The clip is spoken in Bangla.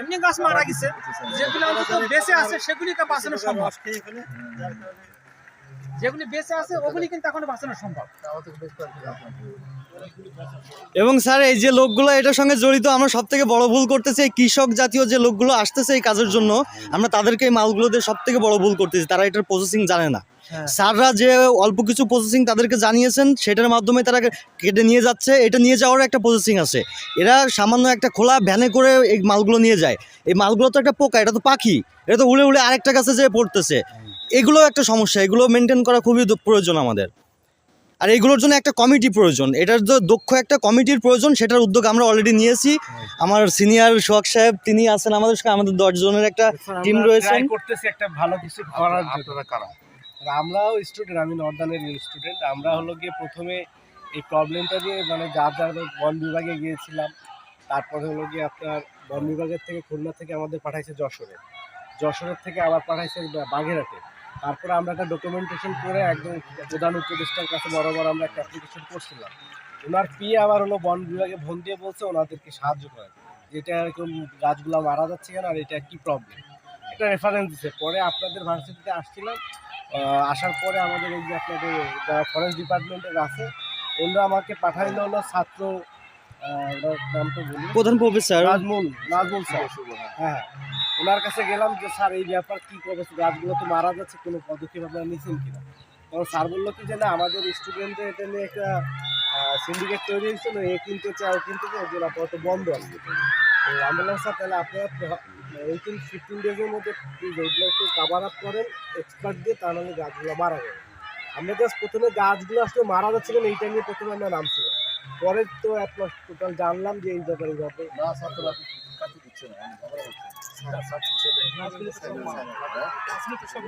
এমনি গাছ মারা গেছে। যেগুলো অন্তত বেঁচে আছে সেগুলিকে বাঁচানো সম্ভব। যেগুলি বেঁচে আছে ওগুলি কিন্তু এখন বাঁচানো সম্ভব। এবং স্যার এই যে লোকগুলো এটার সঙ্গে জড়িত আমরা সব থেকে বড় ভুল করতেছি এই কৃষক জাতীয় যে লোকগুলো আসতেছে এই কাজের জন্য আমরা তাদেরকে এই মালগুলো দিয়ে সব থেকে বড় ভুল করতেছি তারা এটার প্রসেসিং জানে না। স্যাররা যে অল্প কিছু প্রসেসিং তাদেরকে জানিয়েছেন সেটার মাধ্যমে তারা কেটে নিয়ে যাচ্ছে এটা নিয়ে যাওয়ার একটা প্রসেসিং আছে। এরা সামান্য একটা খোলা ভ্যানে করে এই মালগুলো নিয়ে যায়। এই মালগুলো তো একটা পোকা এটা তো পাখি এটা তো উড়ে উড়ে আরেকটা কাছে যেয়ে পড়তেছে। এগুলো একটা সমস্যা এগুলো মেনটেন করা খুবই প্রয়োজন আমাদের। আর এগুলোর জন্য একটা কমিটি প্রয়োজন। এটার যে দক্ষ একটা কমিটির প্রয়োজন সেটার উদ্যোগ আমরা অলরেডি নিয়েছি। আমার সিনিয়র সোহাগ সাহেব তিনি আছেন আমাদের সঙ্গে আমাদের দশ জনের একটা টিম রয়েছে। করতেছি একটা ভালো কিছু করার আমরাও স্টুডেন্ট আমি নর্দার্নের স্টুডেন্ট আমরা হলো গিয়ে প্রথমে এই প্রবলেমটা নিয়ে মানে যার যার বন বিভাগে গিয়েছিলাম। তারপরে হলো গিয়ে আপনার বন বিভাগের থেকে খুলনা থেকে আমাদের পাঠাইছে যশোরে। যশোরের থেকে আবার পাঠাইছে বা- বাগেরহাটে। তারপরে আমরা একটা ডকুমেন্টেশন করে একদম প্রধান উপদেষ্টার কাছে বরাবর আমরা একটা অ্যাপ্লিকেশন করছিলাম। ওনার পিএ আবার হলো বন বিভাগে ফোন দিয়ে বলছে ওনাদেরকে সাহায্য করেন যেটা এরকম গাছগুলো মারা যাচ্ছে কেন আর এটা কি প্রবলেম একটা রেফারেন্স দিচ্ছে পরে আপনাদের ভার্সিটিতে আসছিলাম আসার পরে আমাদের এই যে আপনাদের যারা ফরেস্ট ডিপার্টমেন্টের আছে ওনারা আমাকে পাঠাইলো হলো ছাত্র নামটা বলি। প্রধান প্রফেসর নাজমুল নাজমুল স্যার। হ্যাঁ। ওনার কাছে গেলাম যে, স্যার, এই ব্যাপার কী করবে? গাছগুলো তো মারা যাচ্ছে, কোনো পদক্ষেপ আপনারা নিচ্ছেন কিনা তখন স্যার বলল কি যে, না, আমাদের স্টুডেন্টদের এটা নিয়ে একটা সিন্ডিকেট তৈরি হয়েছিল, এ কিনতে চায়, ও কিনতে চায় ওগুলো আপাতত বন্ধ আছে। তো আমি স্যার, তাহলে আপনারা এইটিন ফিফটিন ডেজের মধ্যে এগুলো একটু কাভার আপ করেন এক্সপার্ট দিয়ে তা নাহলে গাছগুলো মারা যাবে। আমরা জাস্ট প্রথমে গাছগুলো আসলে মারা যাচ্ছিল না এইটা নিয়ে প্রথমে আমরা নামছিলাম। পরে তো আপনার টোটাল জানলাম যে এই ব্যাপারে ব্যাপারে গাছগুলো তো সব